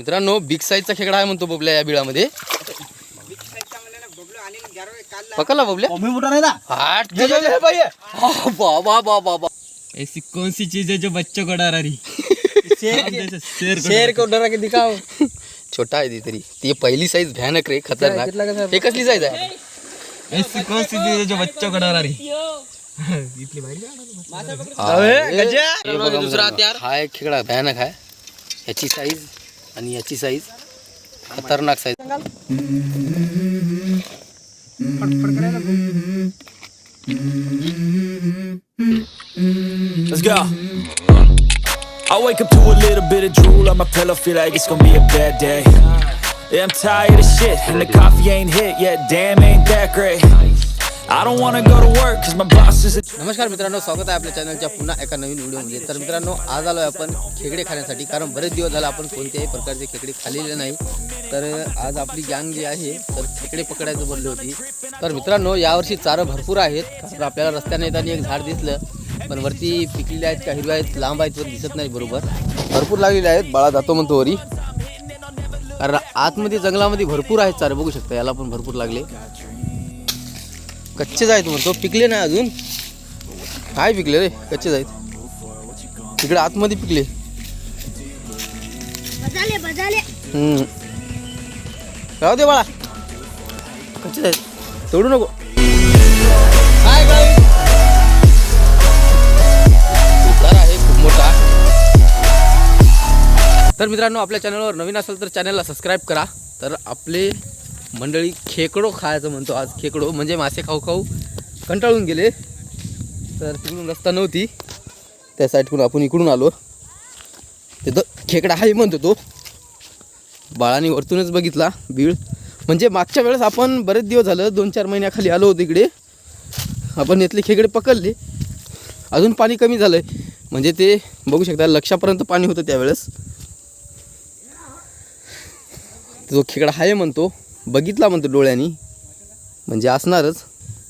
मित्रांनो बिग साईजचा खेकडा आहे म्हणतो बबल्या या बिळामध्ये. पकडला बबल्या? कमी मोठा नाही ना? आठ बाबा बाबा बाबा ऐसी कौन सी चीज़ है जो बच्चों को डरा रही? शेर शेर को डरा के दिखाओ। छोटा आहे ती तरी ती पहिली साईज भयानक रे खतरनाक। हे कसली साईज आहे ऐसी कौन सी चीज़ है जो बच्चों को डरा रही? हा, हे- हे बघा दुसरा मुलांनो, हा एक खेकडा भयानक आहे. याची साईज आणि याची साईज खतरनाक size Let's go. I wake up to a little bit of drool on my pillow, feel like it's gonna be a bad day. Yeah, I'm tired of shit, and the coffee ain't hit yet. Damn, ain't that great. नमस्कार मित्रांनो स्वागत आहे आपल्या चॅनलच्या पुन्हा एका नवीन व्हिडिओमध्ये तर मित्रांनो आज आलो आहे आपण खेकडे खाण्यासाठी कारण बरेच दिवस झाला आपण कोणत्याही प्रकारचे खेकडे खाल्लेले नाही. तर आज आपली गँग जी आहे तर खेकडे पकडायचं बोलली होती. तर मित्रांनो यावर्षी चारं भरपूर आहेत कारण आपल्याला रस्त्याने येताना एक झाड दिसलं पण वरती पिकलेले आहेत का हिरव्या आहेत लांब आहेत वर दिसत नाही बरोबर. भरपूर लागलेले आहेत बाळा जातो म्हणतो वरी. कारण आतमध्ये जंगलामध्ये भरपूर आहेत चारे बघू शकता याला पण भरपूर लागले. कच्चेच आहेत म्हणतो. पिकले नाही अजून. काय पिकले रे? कच्चेच आहेत. तिकडे आतमध्ये पिकले. बजाले बजाले. हम्म. राहू दे बाळा. कच्चेच आहेत. तोडू नको. काय आहे खूप मोठा. तर मित्रांनो आपल्या चॅनलवर नवीन असेल तर चॅनलला सबस्क्राईब करा. तर आपले मंडळी खेकडो खायचं म्हणतो आज खेकडो म्हणजे मासे खाऊ खाऊ कंटाळून गेले. तर तिकडून रस्ता नव्हती. त्या साईडकडून आपण इकडून आलो. तिथं खेकडा आहे म्हणतो तो. बाळाने वरतूनच बघितला बीळ. म्हणजे मागच्या वेळेस आपण बरेच दिवस झालं दोन चार महिन्याखाली आलो होतो इकडे. आपण इथले खेकडे पकडले. अजून पाणी कमी झालं आहे म्हणजे ते बघू शकता लक्षापर्यंत पाणी होतं त्यावेळेस. जो खेकडा आहे म्हणतो. बघितला म्हणतो डोळ्यांनी? म्हणजे असणारच.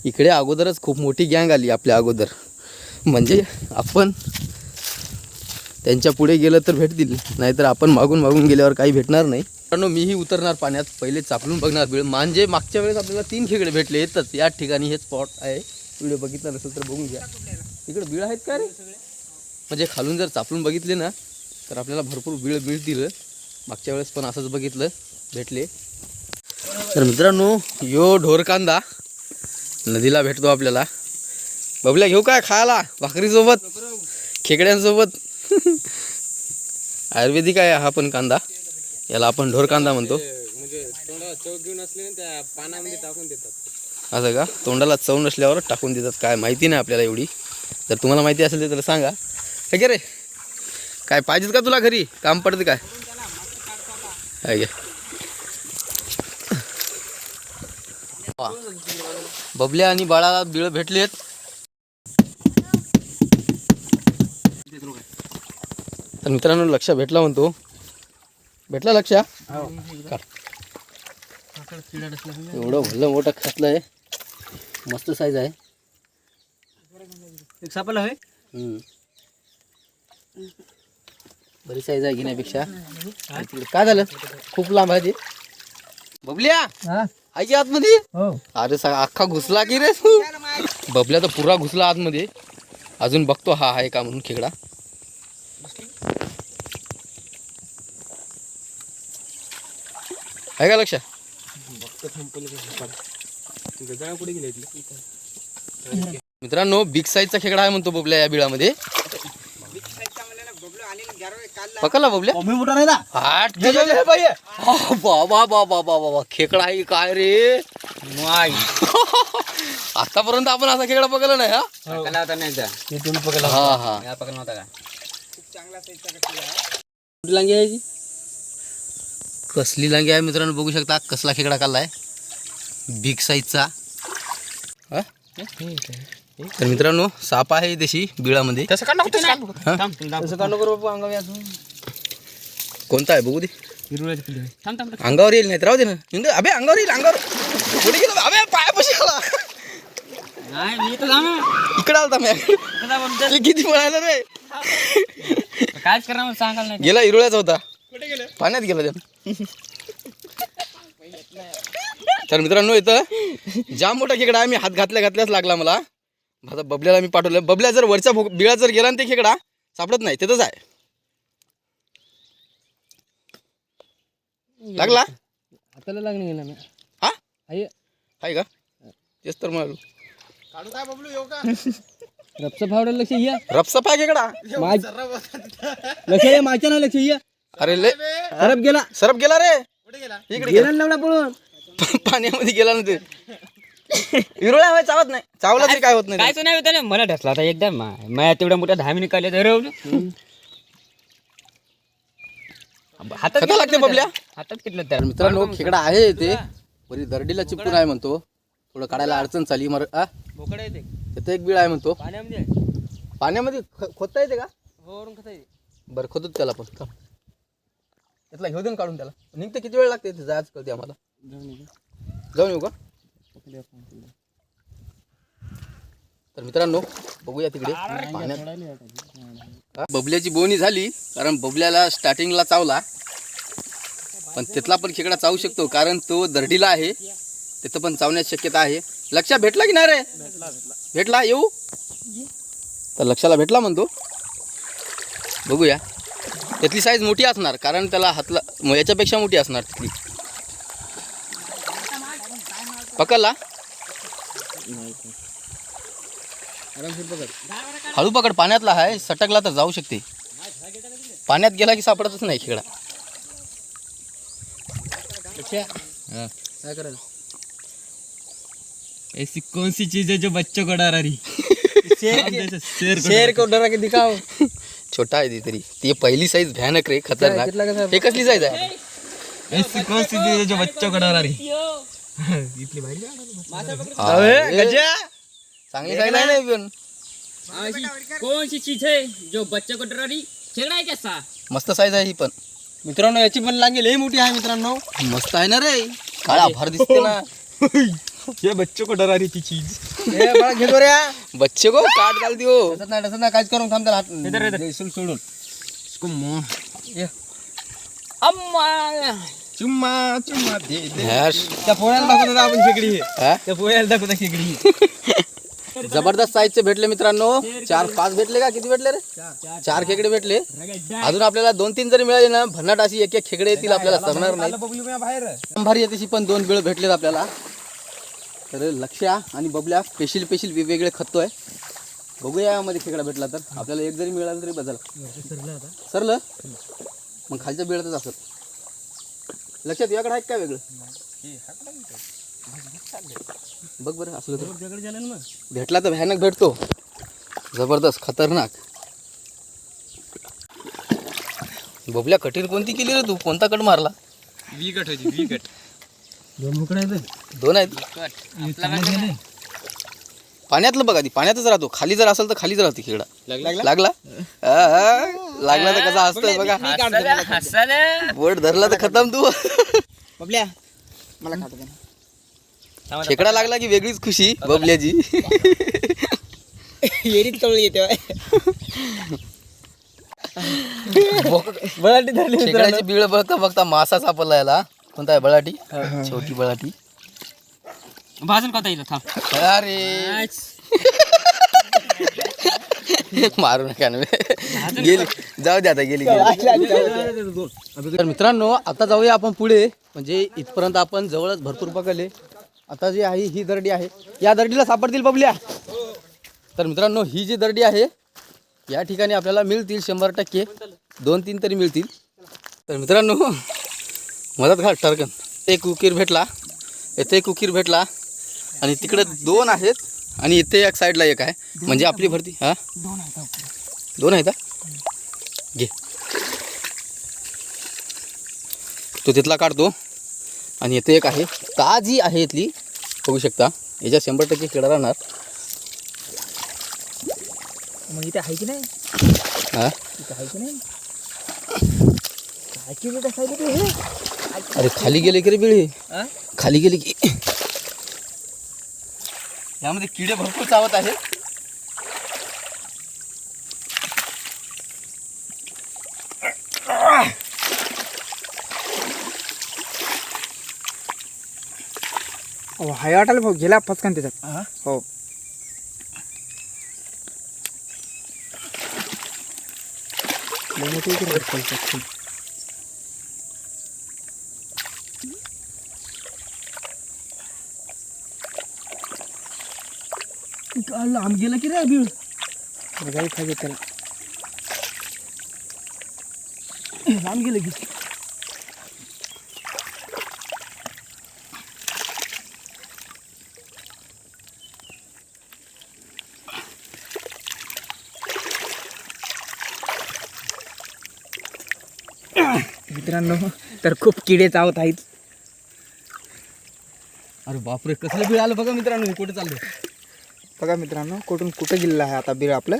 इकडे अगोदरच खूप मोठी गँग आली आपल्या अगोदर. म्हणजे आपण त्यांच्या पुढे गेलं तर भेटतील. नाहीतर आपण मागून मागून गेल्यावर काही भेटणार नाही. कारण मीही उतरणार पाण्यात. पहिले चापलून बघणार बिळ म्हणजे मागच्या वेळेस आपल्याला तीन खेकडे भेटले. येतच या ठिकाणी हे स्पॉट आहे. व्हिडिओ बघितला नसेल तर बघून घ्या. इकडे बीळ आहेत का रे? म्हणजे खालून जर चापलून बघितले ना तर आपल्याला भरपूर बीळ मिळतील मागच्या वेळेस पण असंच बघितलं. भेटले. तर मित्रांनो यो ढोर कांदा नदीला भेटतो आपल्याला. बबल्या घेऊ काय खायला? भाकरीसोबत? खेकड्यांसोबत? आयुर्वेदिक आहे हा पण कांदा. याला आपण ढोर कांदा म्हणतो. असं का? तोंडाला चव नसल्यावर टाकून देतात. काय माहिती नाही आपल्याला एवढी. जर तुम्हाला माहिती असेल तर सांगा. हे रे. काय पाहिजेत का तुला घरी? काम पडते काय हाय घे वा. बबल्या आणि बाळाला बिळ भेटलेत. तर मित्रांनो लक्ष भेटला म्हणतो. भेटला लक्ष? काढ. एवढं भलं मोठं खातलंय मस्त साईज आहे. एक होय. बरी साईज आहे घेण्यापेक्षा. काय झालं? खूप लांब आहे ते. बबल्या! हा आहे की आतमध्ये? हो. अरे सा अख्खा घुसला की रे तू? बबल्या तर पुरा घुसला आतमध्ये. अजून बघतो हा आहे का म्हणून खेकडा. आहे का लक्ष? मित्रांनो बिग साईजचा खेकडा आहे म्हणतो बबल्या या बिळामध्ये. पकडला बबल्या? कमी मोठा नाही ना? आठ बाबा बाबा बाबा बाबा खेकडा आहे काय रे? आतापर्यंत आपण असा खेकडा पकडला नाही हा? हा. हा लांगी आहे कसली लांगी आहे मित्रांनो बघू शकता कसला खेकडा काढलाय बिग साईजचा हा? तर मित्रांनो साप आहे देशी बिळामध्ये. तसं का नको तसं का नको बाबा अंगावी अजून कोणता आहे? बघू दे. थांब थांब अंगावर येईल नाही तर राहू दे ना. अबे अंगावर येईल अंगावर. पुढे गेलो अबे पायापाशी आला. नाही मी तर जाणार. इकडे आलता मी. किती पळायला रे? कायच करणार मला सांगाल नाही. गेला इरुळ्याचा होता. पाण्यात गेला त्या तर मित्रांनो इथं जाम मोठा खेकडा आहे मी हात घातल्या घातल्याच लागला मला. आता बबल्याला मी पाठवलं. बबल्या जर वरच्या भो- बिळात जर गेला ना ते खेकडा सापडत नाही. तिथंच आहे लागला? हाताला लागणे गेला ना. हा? आहे आहे का? तेच तर म्हणालो. रपचं फावडं लक्ष या. रपसा पाय खेकडा. माग लक्ष या मागच्या ना लक्ष या. अरे ले सरप गेला. सरप गेला रे. इकडे गेला ना लवडा पळून. पाण्यामध्ये गेला ना ते. विरोळ्या हवाय चावत नाही. चावला तरी काय होत नाही काय नाही होतं ना? मला ढसला आता एकदम. माझ्या तेवढ्या मोठ्या धामी निघाले तर हातात खता लागते बबल्या? हातात किटलं तर तर मित्रांनो खेकडा आहे ते वरी दरडीला चिपकून आहे म्हणतो. थोडं काढायला अडचण चाली मर आ? बोकडा येते. तिथं एक बीळ आहे म्हणतो. पाण्यामध्ये पाण्यामध्ये ख- खोदता येते का? खाता येते. बरं खोदत त्याला पण. थांब. त्यातला घेऊ दे ना काढून त्याला. निघते किती वेळ लागते ते जायच कळते आम्हाला? जाऊन येऊ का? तर मित्रांनो बघूया तिकडे. पाण्यात. बबल्याची बोनी झाली कारण बबल्याला स्टार्टिंगला चावला. पण तिथला पण खेकडा चावू शकतो कारण तो दर्डीला आहे. तिथं पण चावण्याची शक्यता आहे. लक्षात भेटला की नाही रे? भेटला येऊ? तर लक्षाला भेटला म्हणतो. बघूया. त्यातली साईज मोठी असणार कारण त्याला हातला याच्यापेक्षा मोठी असणार तिथली. पकडला? हळू पकड पाण्यातला आहे सटकला तर जाऊ शकते. पाण्यात गेला की सापडतच नाही खेकडा. हा. काय करायचं ऐसी कौन सी चीज है जो बच्चों को डरा रही? शेर को शेर को डरा के दिखाओ। छोटा आहे ती तरी ती पहिली साईज भयानक रे खतरनाक। हे कसली साईज आहे ऐसी कौन सी चीज है जो बच्चों को डरा रही? इतनी भारी. चांगली साईज आहे ना पण. कौन सी चीज है जो बच्चे को डरा रही खेळा आहे कैसा? मस्त साईज आहे ही पण. मित्रांनो याची पण लागेल लई मोठी आहे मित्रांनो. मस्त आहे ना रे? काळा भर दिसते ना. ये बच्चों को डरा रही थी चीज. ए बळा घेतो रे. बच्चे को काट घालती हो तसंच नाही तसंच नाही काहीच करून थांब त्याला हात. सोडून इसको मुंह. अम्मा! चुम्मा चुम्मा दे दे. त्या पोळ्याला दाखवतो आपण खेकडी? त्या पोळ्याला दाखवतो खेकडी जबरदस्त साईजचे भेटले मित्रांनो. चार पाच भेटले का? किती भेटले रे? चार. खेकडे भेटले. अजून आपल्याला दोन तीन जरी मिळाले ना भन्नाट अशी एक एक खेकडे येतील आपल्याला सरणार नाही. बाहेर. तशी पण दोन बिळ भेटलेत आपल्याला. तर लक्ष्या आणि बबल्या स्पेशल स्पेशल वेगवेगळे खतोय बघूया यामध्ये खेकडा भेटला तर. आपल्याला एक जरी मिळाला तरी बदल. सरलं मग खालच्या बिळातच असत लक्षात याकडे आहेत काय वेगळं? बघ बरं असलं तर. भेटला तर भयानक भेटतो. जबरदस्त खतरनाक. बबल्या कठीण कोणती केली रे तू? कोणता कट मारला? वी कट होती वी कट दोन मुकडे आहेत. दोन आहेत? पाण्यातलं बघा ती पाण्यातच राहतो. खाली जर असेल तर खालीच राहते खेकडा लागला? लागला? तर कसा असतोय बघा. बोट धरला तर खतम तू. बबल्या मला खातो का खेकडा लागला की वेगळीच खुशी बबल्याची. येरीत कवळी येते बळाटी धरली खेकड्याची बिळ बघता बघता मासा सापडला याला. कोणता आहे बळाटी? छोटी बळाटी. भाजून कथा येईल थांब. अरे. मारू नका ना. गेली. जाऊ दे आता गेली गेली. तर मित्रांनो आता जाऊया आपण पुढे. म्हणजे इथपर्यंत आपण जवळच भरपूर पकडले. आता जी आहे ही दर्डी आहे. या दर्डीला सापडतील बबल्या. तर मित्रांनो ही जी दर्डी आहे या ठिकाणी आपल्याला मिळतील शंभर टक्के. दोन तीन तरी मिळतील. तर मित्रांनो मदत घाल टर्कन एक उकीर भेटला. इथे एक उकीर भेटला. आणि तिकडे दोन आहेत आणि इथे एक साईडला एक आहे. म्हणजे आपली भरती हा? दोन आहेत का? घे. तो तिथला काढतो. आणि इथे एक आहे. ताजी आहे इथली. बघू शकता. याच्यात शंभर टक्के किडा राहणार. मग इथे आहे की नाही? हा? इथे आहे की नाही? काय केलं त्या साईडला ते? अरे खाली गेले की रे बिळे? खाली गेले की यामध्ये किडे भरपूर चावत आहेत. हाय वाटायला भाऊ गेला पचकन त्याच्यात. हो? मोठी भरपूर लांब गेला की रे बीळ बघायला पाहिजे त्याला. लांब गेलं की. मित्रांनो तर खूप किडे चावत आहेत अरे बापरे कसलं बिळ आलं बघा मित्रांनो कुठे चाललो बघा मित्रांनो कुठून कुठं गेलेलं आहे आता बीर आपलं?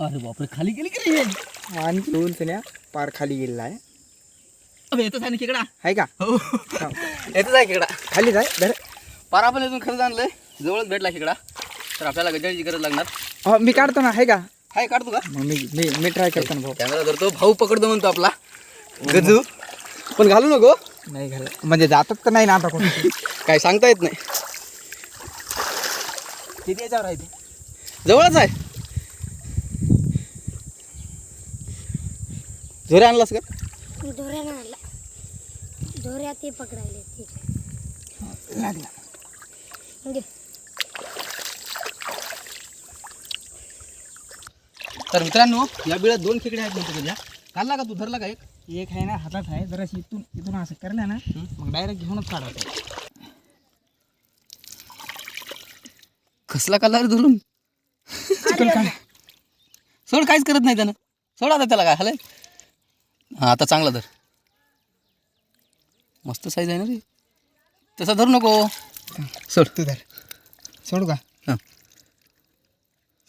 अरे बापरे खाली गेली की रे आणि दोन सण्या पार खाली गेलेला आहे. अबे येतच आहे ना खेकडा? आहे का? हो. हा. येतच आहे खेकडा. खाली जाय धर. पार आपण इथून खरंच आणलंय. जवळच भेटला खेकडा. तर आपल्याला गजाळीची गरज लागणार. हो मी काढतो ना आहे का? हाय काढतो का? मग मी मी मी ट्राय करतो ना भाऊ. कॅमेरा धरतो भाऊ पकडतो म्हणतो आपला. गजू. पण घालू नको. नाही घाल म्हणजे जातात तर नाही ना आता कोणी? काय सांगता येत नाही. किती याच्यावर आहे ते? जवळच आहे. झोरे आणलास का? दोऱ्यानं आणला दोऱ्या ते पकडायले लागला. घे. तर मित्रांनो या बिळात दोन खेकडे आहेत म्हणतो तुझ्या काढला का तू? धरला का एक? एक आहे ना हातात आहे. जरा इथून इथून असं करलं ना मग डायरेक्ट घेऊनच काढायचं कसला काढला रे धरून चिकन काढ सोड काहीच करत नाही त्यानं. सोड आता त्याला काय हलय. हा आता चांगला धर. मस्त साईज आहे ना रे तसा धरू नको. सोड तू धर. सोडू का? हां.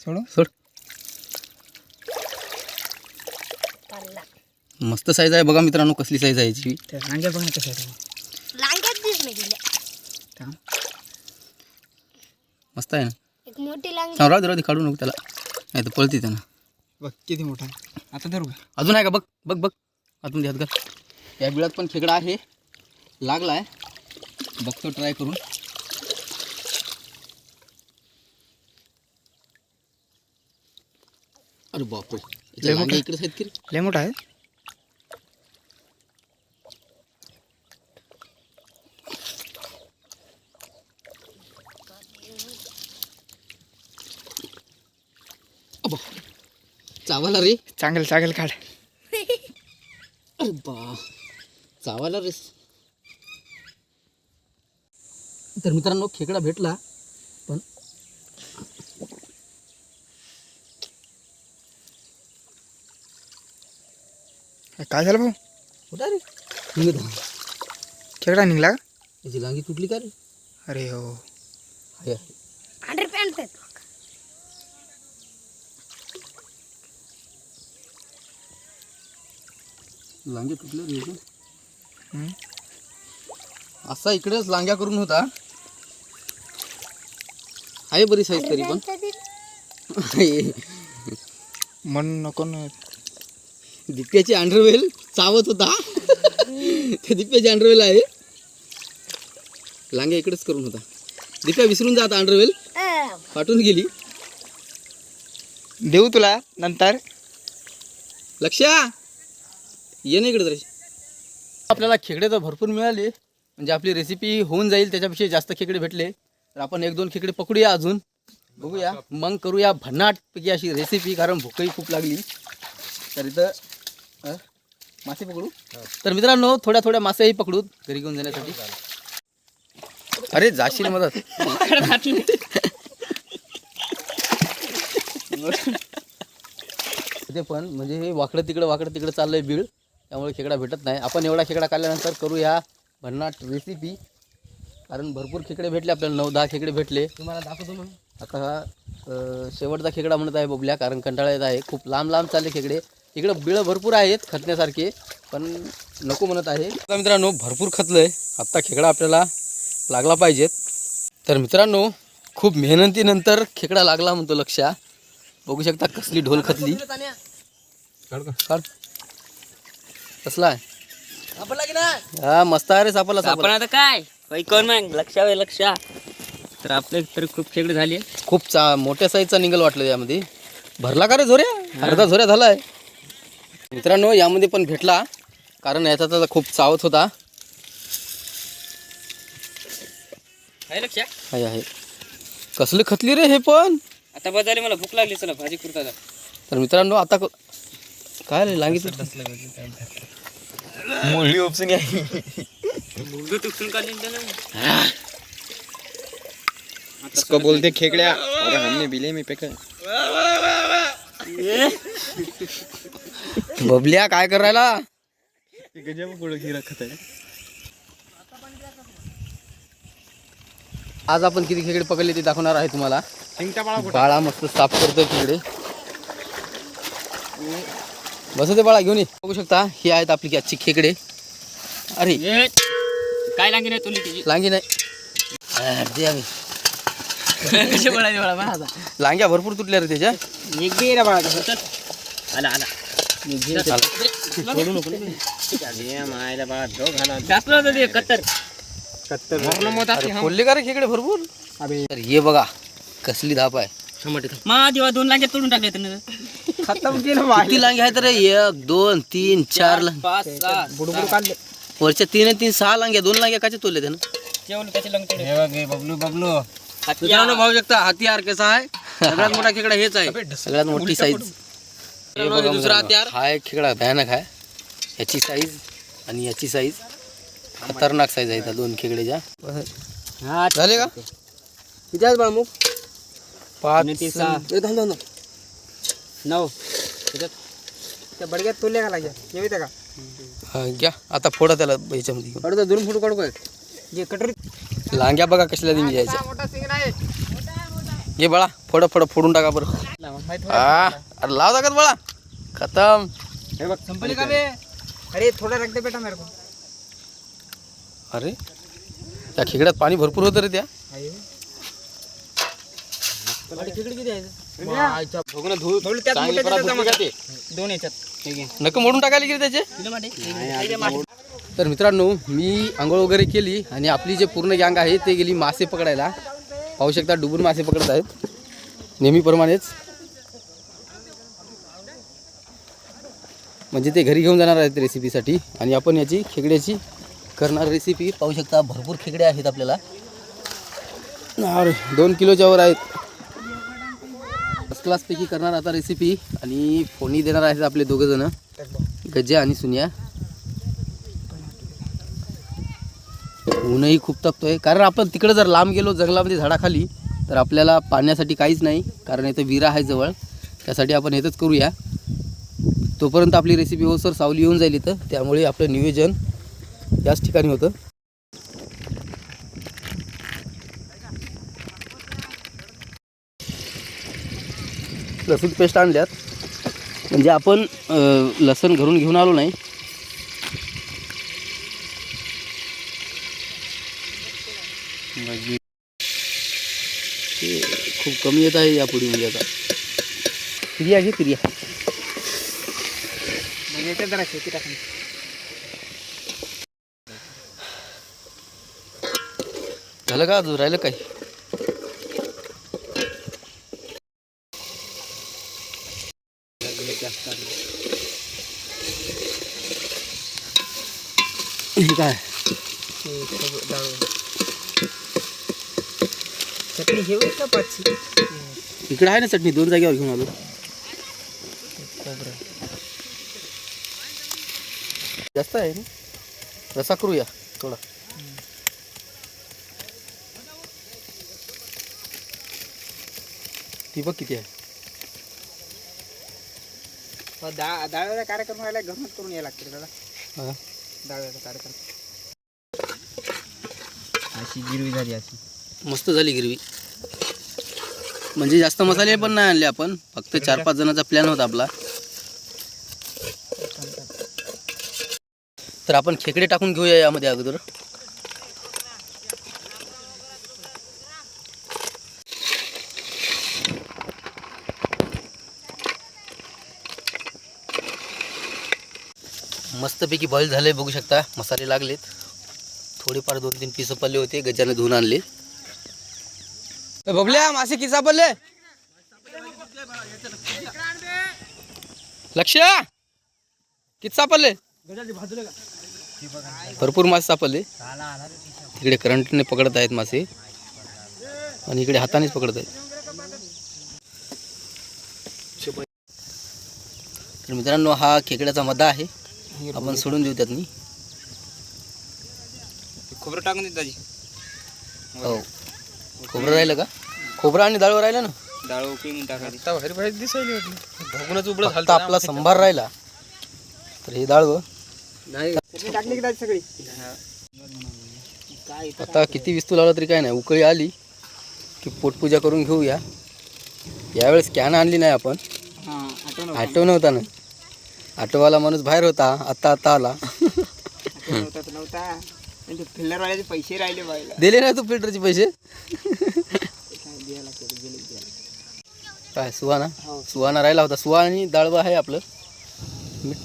सोडू? सोड. मस्त साईज आहे बघा मित्रांनो कसली साईज आहे याची. त्या रांग्या बघ ना कशा आहेत. लांग्यात दिसले गेल्या थांब. मस्त आहे ना? एक मोठी लांगी राहू दे राहू दे काढू नको त्याला. नाही तर पळते त्यानं. बघ किती मोठा आहे. आता धरू का? अजून आहे का? बघ बघ बघ. अजून द्या घाल या बिळात पण खेकडा आहे. लागला आहे बघतो ट्राय करून. अरे बापरे. इकडेच आहेत की लय मोठा आहे. चावाला रे. चांगलं चांगलं काढ. अरे बा चावायला रे. तर मित्रांनो खेकडा भेटला पण काय झालं भाऊ? कुठं रे? निघत आहे. खेकडा निघला का? याची लांगी तुटली का रे? अरे हो. Underpant. आहेत लांग्या तुटल्या रे. असा इकडेच लांग्या करून होता. आहे बरी साईज तरी पण. म्हणून नको ना. दिप्याची अंडरवेल चावत होता. ते दिप्याची अंडरवेल आहे. लांग्या इकडेच करून होता. दिप्या विसरून जा आता अंडरवेल पाठवून गेली. देऊ तुला नंतर. लक्ष्या ये ना इकडे तरी. आपल्याला खेकडे तर भरपूर मिळाले. म्हणजे आपली रेसिपी होऊन जाईल त्याच्यापेक्षा जास्त खेकडे भेटले. तर आपण एक दोन खेकडे पकडूया अजून. बघूया. मग करूया भन्नाटपैकी अशी रेसिपी कारण भूकही खूप लागली. तर इथं अ, मासे पकडू? तर मित्रांनो थोड्या थोड्या मासेही पकडू घरी घेऊन जाण्यासाठी. अरे जाशील मदत. ते पण म्हणजे हे वाकडं तिकडं वाकडं तिकडं चाललंय बीळ. त्यामुळे खेकडा भेटत नाही. आपण एवढा खेकडा काढल्यानंतर करूया भन्नाट रेसिपी कारण भरपूर खेकडे भेटले आपल्याला नऊ दहा खेकडे भेटले. तुम्हाला दाखवतो मग. आता हा शेवटचा खेकडा म्हणत आहे बबल्या कारण कंटाळा येत आहे. खूप लांब लांब चालले खेकडे. इकडं बिळं भरपूर आहेत खतण्यासारखे पण नको म्हणत आहे. आता मित्रांनो भरपूर खतलंय. आत्ता खेकडा आपल्याला लागला पाहिजेत. तर मित्रांनो खूप मेहनतीनंतर खेकडा लागला म्हणतो लक्षा बघू शकता कसली ढोल खतली. काढ. कसला हा मस्त आहे रे सापडला आपण सापडला आता काय? बाई कोण मग? लक्ष आहे लक्ष. तर आपले तर खूप खेकडे झाले खूप चा मोठ्या साईजचा निघल वाटलं यामध्ये. भरला का रे झोऱ्या? अर्धा झोऱ्या झालाय. मित्रांनो यामध्ये पण भेटला. कारण याचा तर खूप चावत होता. आहे लक्ष? आहे आहे. कसले खतली रे हे पण? आता बदलले मला भूक लागली चला भाजी कुर्ता तर मित्रांनो आता क- काय रे लांगी मोळी उपसून या. तुटून काढली त्यानं इसको बोलते खेकड्या. और हमने बिले में पेका बबल्या काय करायला गजब पुढे की रखत आहे. आज आपण किती खेकडे पकडले ते दाखवणार आहे तुम्हाला. बाळा मस्त साफ करतोय तिकडे. बस ते बाळा घेऊन ये. बघू शकता ही आहेत आपली आजची खेकडे. अरे. काय लागली नाही तुला तिची लांगी नाही आम्ही. कशी बोलायची मला बा आता. लांग्या भरपूर तुटल्या रे त्याच्या. एक बी रे बाळा चल. आला आला. खोलले का रे खेकडे भरपूर? हे बघा कसली धाप आहे. मा देवा दोन लागे तोडून टाकले त्यानं. खतम केलं किती लांगे आहेत रे? एक दोन तीन चार लांग पाच सहा बुडबुड काढले. वरच्या तीन तीन सहा लांग्या दोन लांग्या काचे तोडले त्यानं? जेवण त्याचे लंग तोडले बबलू बबलू. मित्रांनो भाऊ शकता हत्यार कसा आहे? सगळ्यात मोठा खेकडा हेच आहे. सगळ्यात मोठी साईज दुसरा हत्यार. हा एक खेकडा भयानक आहे याची साईज आणि याची साईज खतरनाक साईज आहे त्या दोन खेकड्याच्या. झाले का? आहेत बाळमुख पाच आणि सहा. ए, थांब, थांब, थांब. नऊ. त्या बडग्यात तुले का लागे येऊ का? हा, घ्या. आता फोडा त्याला याच्यामध्ये घेऊन. दोन फोटो काढू काय? जे कटोरी लांग्या बघा कसल्या दिली यायच्या मोठा सिंग आहे. घे बाळा फोड फोड फोडून टाका बरं. आ, अरे लाव टाकत बाळा. खतम. संपली का बे? अरे थोडा रख दे बेटा मेरे को. अरे त्या खेकड्यात पाणी भरपूर होतं रे त्या. बघू ना धू थोडी त्यात चांगली मोठ्या परा त्याच्यात भुकली का ते? दोन याच्यात नका मोडून टाकायला गेले त्याचे? तर मित्रांनो मी आंघोळ वगैरे केली आणि आपली जे पूर्ण गँग आहे ते गेली मासे पकडायला. पाहू शकता डुबून मासे पकडत आहेत. नेहमीप्रमाणेच. म्हणजे ते घरी घेऊन जाणार आहेत रेसिपीसाठी आणि आपण याची खेकड्याची करणार रेसिपी पाहू शकता भरपूर खेकडे आहेत आपल्याला. अरे दोन किलोच्या वर आहेत. क्लासपैकी करणार आता रेसिपी आणि फोनी देणार आहेत आपले दोघंजणं गज्जा आणि सुनिया. ऊनही खूप तापतोय. कारण आपण तिकडे जर लांब गेलो जंगलामध्ये झाडाखाली तर आपल्याला पाण्यासाठी काहीच नाही. कारण इथं विरा आहे जवळ. त्यासाठी आपण इथंच करूया. तोपर्यंत आपली रेसिपी हो सर सावली येऊन जाईल इथं. त्यामुळे आपलं नियोजन याच ठिकाणी होतं. लसूण पेस्ट आणल्यात. म्हणजे आपण लसण घरून घेऊन आलो नाही. खूप कमी येत आहे या पुढीमध्ये आता. क्रिया घे टाकून झालं का अजून? राहिलं काय? काय चटणी घेऊ का पाचशे इकडे आहे ना चटणी दोन जागेवर घेऊन आलो जास्त आहे ना? रसा करूया थोडा। ती बघ किती आहे डाळ डाळ्याचा कार्यक्रम व्हायला घरूनच करून यायला लागते दादा. हा. कार्यक्रम. अशी गिरवी झाली अशी. मस्त झाली गिरवी. म्हणजे जास्त मसाले पण नाही आणले आपण. फक्त चार पाच जणांचा प्लॅन होता आपला. तर आपण खेकडे टाकून घेऊया यामध्ये अगोदर. मस्तपैकी बॉईल झाले बघू शकता. मसाले लागलेत. थोडेफार दोन तीन पिसं पडले होते गजाने धुवून आणले. बबल्या मासे किती सापडले लक्ष किती सापडले भरपूर मासे सापडले. तिकडे करंटने पकडत आहेत मासे. आणि इकडे हातानेच पकडत आहेत. तर मित्रांनो हा खेकड्याचा मदा आहे. आपण सोडून देऊ त्यातनी. खोबरं टाकून देत दाजी. हो. खोबरं राहिलं का? खोबरं आणि डाळवर राहिलं ना? डाळ उकळून टाकायची. दिसायली आपला संभार राहिला. तर हे डाळवं टाकली की दाजी सगळी? आता किती विस्तू लावला तरी काय नाही. उकळी आली की पोटपूजा करून घेऊया. यावेळेस कॅन आणली नाही आपण. हां आठवण आठव नव्हता ना. आठवाला माणूस बाहेर होता आता आता आला. नव्हता तर नव्हता आणि ते फिल्डरवाल्याचे पैसे राहिले बायला दिले नाही तू फिल्टरचे पैसे? काय द्यायला लागतं गेले द्यायला काय सुहाना? सुहाना राहिला होता. सुहा आणि डाळबा आहे आपलं. मीठ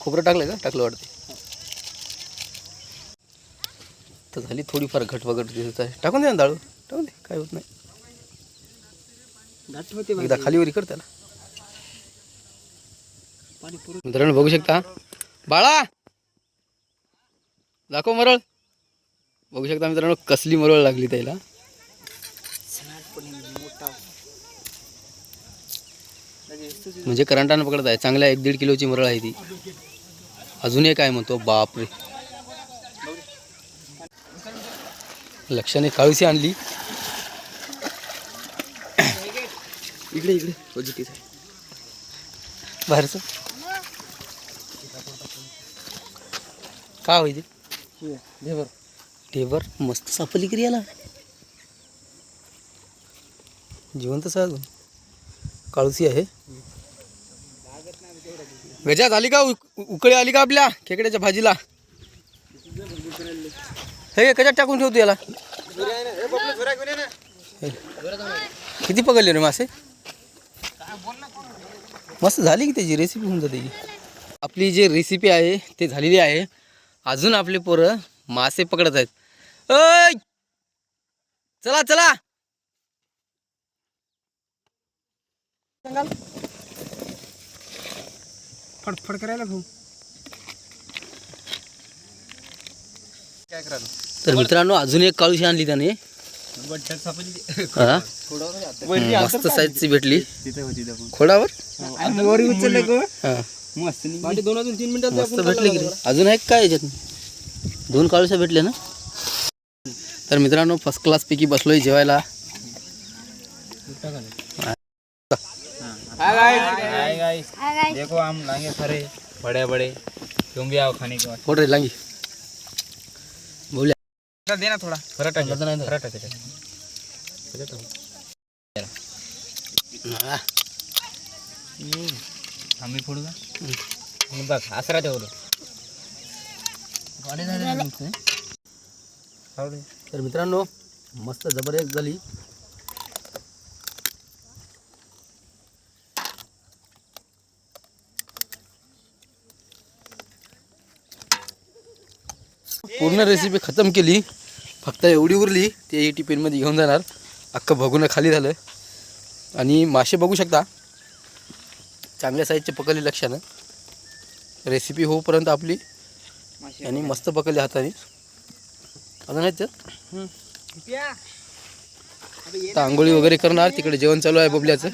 खोबरं टाकलं का? टाकलं वाटते. तर झाली थोडीफार घट वगट दिसत आहे. टाकून दे ना डाळ टाकून दे काय होत नाही. होते एकदा खालीवरी कर त्याला. मित्रांनो बघू शकता. बाळा! दाखव मरळ. बघू शकता मित्रांनो कसली मरळ लागली त्याला. म्हणजे करंटानं पकडत आहे. चांगल्या एक दीड किलोची मरळ आहे ती. अजून एक आहे म्हणतो बापरे. लक्षाने काळशी आणली. इकडे इकडे. हो, बाहेरचं का होईल? टेबर मस्त सापली की याला. जिवंतच अजून. काळूसी आहे. गजा झाली का उक- उकळी आली का आपल्या? खेकड्याच्या भाजीला? हे कशात टाकून ठेवतो याला. किती पकडले रे मासे? मस्त झाली की त्याची रेसिपी होऊन जाते. आपली जी रेसिपी आहे ते झालेली आहे. अजून आपले पोरं मासे पकडत आहेत. चला चला! फडफड करायला भाऊ. तर मित्रांनो अजून एक काळूशी आणली त्याने. हा? मस्त साईजची भेटली. खोडावर? वरी उचललं हा. मस्त नाही. पाणी दोन अजून तीन मिनिटात मस्त भेटले की. अजून एक काय याच्यात? दोन काळूशा भेटले ना? तर मित्रांनो फर्स्ट क्लास पैकी बसलोय जेवायला. Hi guys. हाय गाइस काय देखो हम लाएंगे खरे बड़े बड़े तुम भी आओ खाने के बाद. लांगी. दे ना थोडा. खरं टाक. खरं टाक त्याच्यात. हा. आम्ही फोडू का बघ आसरा तर मित्रांनो मस्त जबरदस्त झाली पूर्ण रेसिपी खतम केली. फक्त एवढी उरली ते टिफिनमध्ये घेऊन जाणार. अख्खं बघून खाली झालं. आणि मासे बघू शकता. चांगल्या साईजचे पकडले लक्षानं. रेसिपी होईपर्यंत आपली यांनी मस्त पकडले हाताने. अजून आहेत त्यात. आता आंघोळी वगैरे करणार. तिकडे जेवण चालू आहे बबल्याचं.